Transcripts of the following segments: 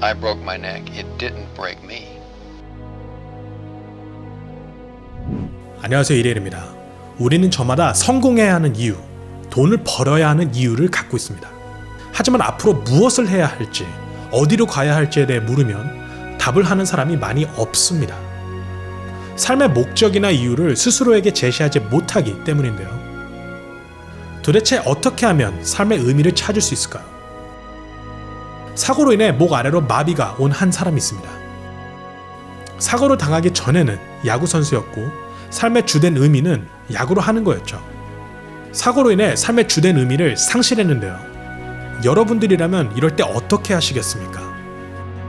I broke my neck, it didn't break me. 안녕하세요 이레일입니다. 우리는 저마다 성공해야 하는 이유, 돈을 벌어야 하는 이유를 갖고 있습니다. 하지만 앞으로 무엇을 해야 할지, 어디로 가야 할지에 대해 물으면 답을 하는 사람이 많이 없습니다. 삶의 목적이나 이유를 스스로에게 제시하지 못하기 때문인데요. 도대체 어떻게 하면 삶의 의미를 찾을 수 있을까요? 사고로 인해 목 아래로 마비가 온 한 사람이 있습니다. 사고를 당하기 전에는 야구 선수였고 삶의 주된 의미는 야구로 하는 거였죠. 사고로 인해 삶의 주된 의미를 상실했는데요. 여러분들이라면 이럴 때 어떻게 하시겠습니까?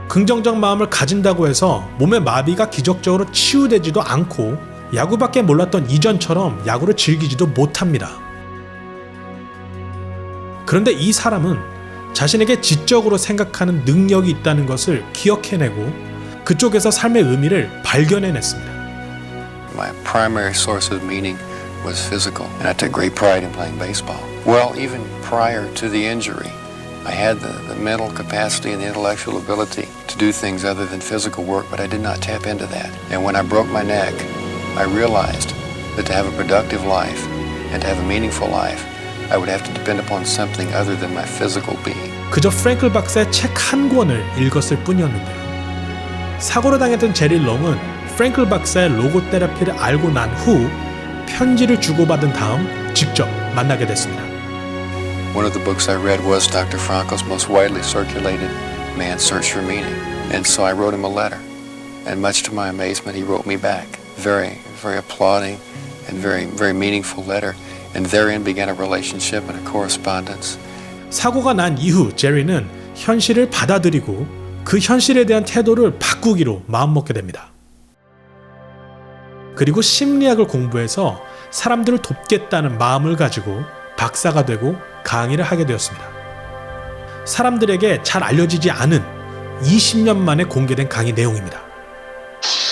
긍정적 마음을 가진다고 해서 몸의 마비가 기적적으로 치유되지도 않고 야구밖에 몰랐던 이전처럼 야구를 즐기지도 못합니다. 그런데 이 사람은 자신에게 지적으로 생각하는 능력이 있다는 것을 기억해내고 그쪽에서 삶의 의미를 발견해냈습니다. My primary source of meaning was physical, and I took great pride in playing baseball. Well, even prior to the injury, I had the, the mental capacity and the intellectual ability to do things other than physical work, but I did not tap into that. And when I broke my neck, I realized that to have a productive life and to have a meaningful life, I would have to depend upon something other than my physical being. 그저 프랭클 박사의 책 한 권을 읽었을 뿐이었는데요. 사고를 당했던 제리 롱은 프랭클 박사의 로고 테라피를 알고 난 후 편지를 주고받은 다음 직접 만나게 됐습니다. One of the books I read was Dr. Frankel's most widely circulated Man's Search for Meaning. And so I wrote him a letter. And much to my amazement, he wrote me back. Very, very applauding and very, very meaningful letter. And therein began a relationship and a correspondence. 사고가 난 이후 제리는 현실을 받아들이고 그 현실에 대한 태도를 바꾸기로 마음먹게 됩니다. 그리고 심리학을 공부해서 사람들을 돕겠다는 마음을 가지고 박사가 되고 강의를 하게 되었습니다. 사람들에게 잘 알려지지 않은 20년 만에 공개된 강의 내용입니다.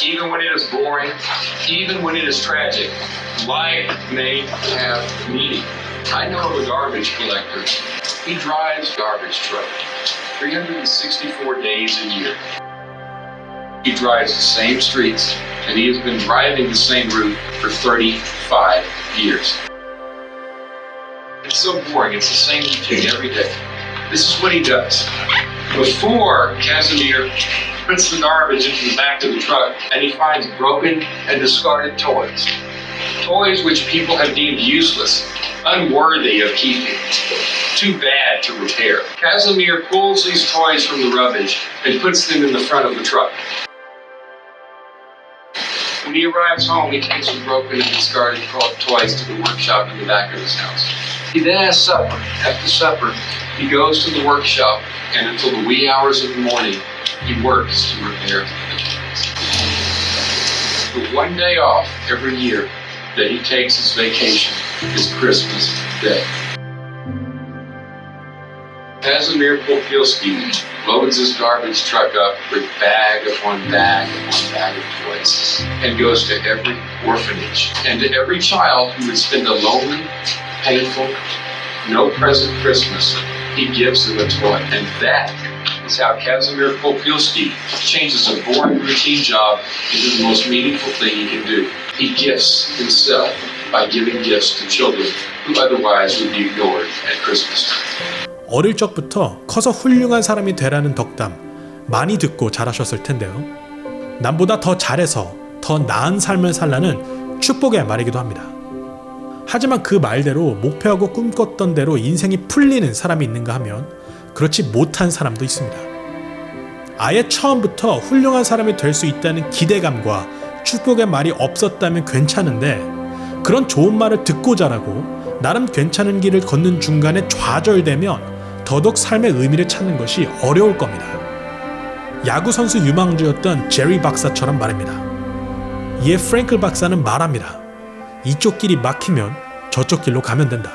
Even when it is boring, even when it is tragic, life may have meaning. I know of a garbage collector. He drives garbage truck 364 days a year. He drives the same streets, and he has been driving the same route for 35 years. It's so boring. It's the same routine every day. This is what he does. Before Casimir puts the garbage into the back of the truck and he finds broken and discarded toys. Toys which people have deemed useless, unworthy of keeping, too bad to repair. Casimir pulls these toys from the rubbish and puts them in the front of the truck. When he arrives home, he takes the broken and discarded to- toys to the workshop in the back of his house. He then has supper. After supper, he goes to the workshop and until the wee hours of the morning, he works to repair the toys. The one day off every year that he takes his vacation is Christmas Day. Casimir Popilski loads his garbage truck up with bag upon bag upon bag of toys and goes to every orphanage and to every child who would spend a lonely, painful, no present Christmas. He gives them a toy. And that is how Casimir Popilski changes a boring routine job into the most meaningful thing he can do. He gifts himself by giving gifts to children who otherwise would be ignored at Christmas. 어릴 적부터 커서 훌륭한 사람이 되라는 덕담 많이 듣고 자라셨을 텐데요. 남보다 더 잘해서 더 나은 삶을 살라는 축복의 말이기도 합니다. 하지만 그 말대로 목표하고 꿈꿨던 대로 인생이 풀리는 사람이 있는가 하면 그렇지 못한 사람도 있습니다. 아예 처음부터 훌륭한 사람이 될 수 있다는 기대감과 축복의 말이 없었다면 괜찮은데 그런 좋은 말을 듣고 자라고 나름 괜찮은 길을 걷는 중간에 좌절되면 더더욱 삶의 의미를 찾는 것이 어려울 겁니다. 야구 선수 유망주였던 제리 박사처럼 말입니다. 이에 프랭클 박사는 말합니다. 이쪽 길이 막히면 저쪽 길로 가면 된다.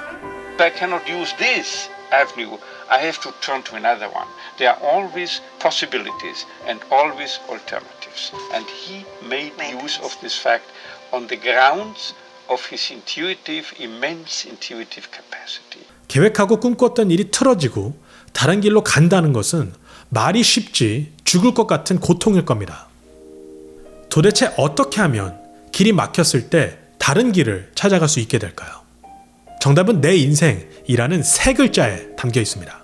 I cannot use this avenue. I have to turn to another one. There are always possibilities and always alternatives. And he made use of this fact on the grounds of his intuitive, immense intuitive capacity. 계획하고 꿈꿨던 일이 틀어지고 다른 길로 간다는 것은 말이 쉽지 죽을 것 같은 고통일 겁니다. 도대체 어떻게 하면 길이 막혔을 때 다른 길을 찾아갈 수 있게 될까요? 정답은 내 인생이라는 세 글자에 담겨 있습니다.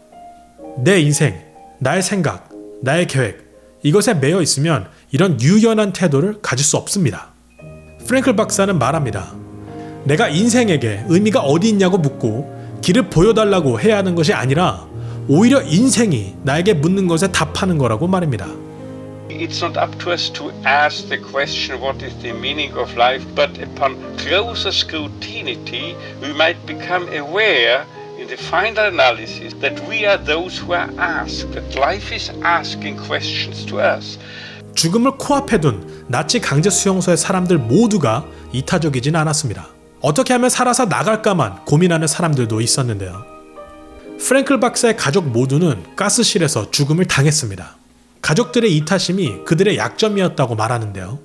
내 인생, 나의 생각, 나의 계획, 이것에 매여 있으면 이런 유연한 태도를 가질 수 없습니다. 프랭클 박사는 말합니다. 내가 인생에게 의미가 어디 있냐고 묻고 길을 보여달라고 해야 하는 것이 아니라 오히려 인생이 나에게 묻는 것에 답하는 거라고 말입니다. It's not up to us to ask the question what is the meaning of life, but upon closer scrutiny, we might become aware in the final analysis that we are those who are asked, that life is asking questions to us. 죽음을 코앞에 둔 나치 강제 수용소의 사람들 모두가 이타적이진 않았습니다. 어떻게 하면 살아서 나갈까만 고민하는 사람들도 있었는데요. 프랭클 박사의 가족 모두는 가스실에서 죽음을 당했습니다. 가족들의 이타심이 그들의 약점이었다고 말하는데요.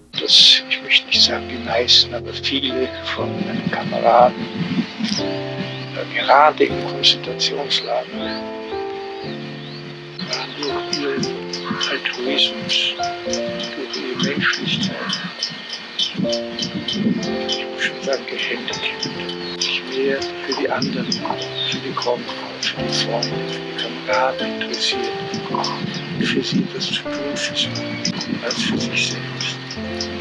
Gerade im Konzentrationslager, waren durch ihren Altruismus, durch ihre Menschlichkeit, ich muss schon sagen, gehändigt, sich mehr für die anderen, für die Kommen, für die Freunde, für die Kameraden interessiert, für sie etwas zu tun sie, als für sich selbst.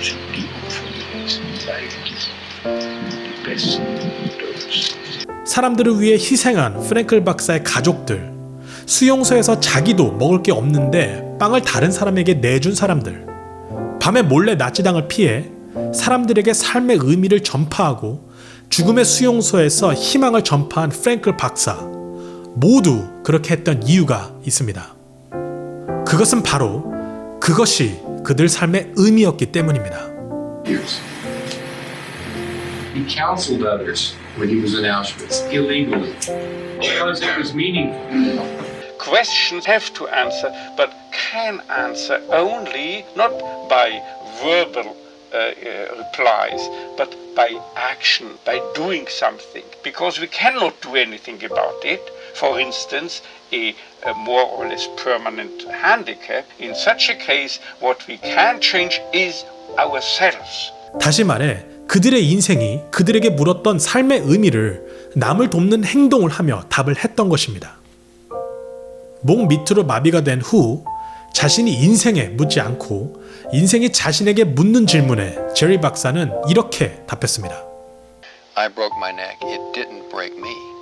Sind die Opfer gewesen, eigentlich die Besten unter uns. 사람들을 위해 희생한 프랭클 박사의 가족들, 수용소에서 자기도 먹을 게 없는데 빵을 다른 사람에게 내준 사람들, 밤에 몰래 나치당을 피해 사람들에게 삶의 의미를 전파하고 죽음의 수용소에서 희망을 전파한 프랭클 박사, 모두 그렇게 했던 이유가 있습니다. 그것은 바로 그것이 그들 삶의 의미였기 때문입니다. He counseled others when he was in Auschwitz illegally because it was meaningful. Questions have to answer, but can answer only not by verbal uh, uh, replies, but by action, by doing something. Because we cannot do anything about it. For instance, a, a more or less permanent handicap. In such a case, what we can change is ourselves. 다시 말해 그들의 인생이 그들에게 물었던 삶의 의미를 남을 돕는 행동을 하며 답을 했던 것입니다. 목 밑으로 마비가 된 후 자신이 인생에 묻지 않고 인생이 자신에게 묻는 질문에 제리 박사는 이렇게 답했습니다. I broke my neck. It didn't break me.